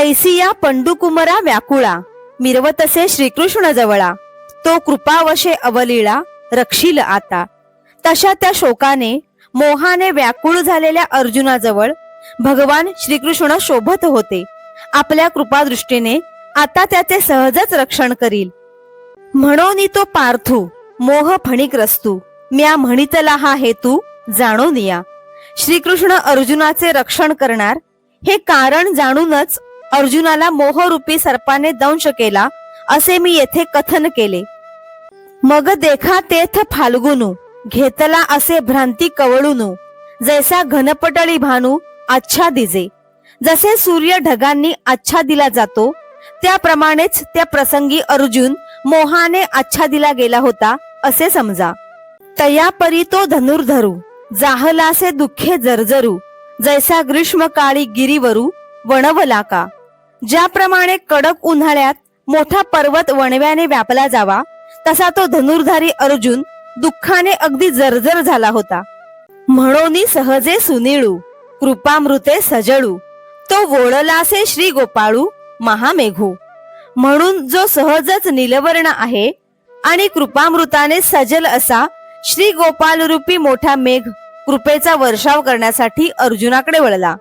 तैसिया पंडुकुमरा व्याकुळा मिरवतसे श्रीकृष्ण जवळा तो कृपावशे अवलीळा रक्षील आता. तशा त्या शोकाने मोहाने व्याकुळ झालेल्या अर्जुनाजवळ भगवान श्रीकृष्ण शोभत होते. आपल्या कृपादृष्टीने आता त्याचे सहजच रक्षण करील. म्हणून तो पार्थू मोह फणिक रस्तू म्या म्हणितला हा हेतू जाणून या. श्रीकृष्ण अर्जुनाचे रक्षण करणार हे कारण जाणूनच अर्जुनाला मोहरूपी सर्पाने दंश केला असे मी येथे कथन केले. मग देखा तेथ फाल्गुनू घेतला असे भ्रांती कवळूनू जैसा घनपटळी भानू आच्छा दिजे. जसे सूर्य ढगांनी आच्छा दिला जातो त्याप्रमाणेच त्या प्रसंगी अर्जुन मोहाने आच्छा दिला गेला होता असे समजा. तयापरी तो धनुर्धरू जाहलासे दुःखे जर्जरू जैसा ग्रीष्मकाळी गिरीवरू वणवला का ज्याप्रमाणे कडक उन्हाळ्यात मोठा पर्वत वणव्याने व्यापला जावा तसा तो धनुर्धारी अर्जुन दुःखाने अगदी जर्जर झाला होता. म्हणून सहजे सुनिळू कृपामृते सजळू तो वोळलासे श्री गोपाळू महामेघू. म्हणून जो सहजच निलवर्ण आहे आणि कृपामृताने सजल असा श्री गोपाल रूपी मोठा मेघ कृपेचा वर्षाव करण्यासाठी अर्जुनाकडे वळला.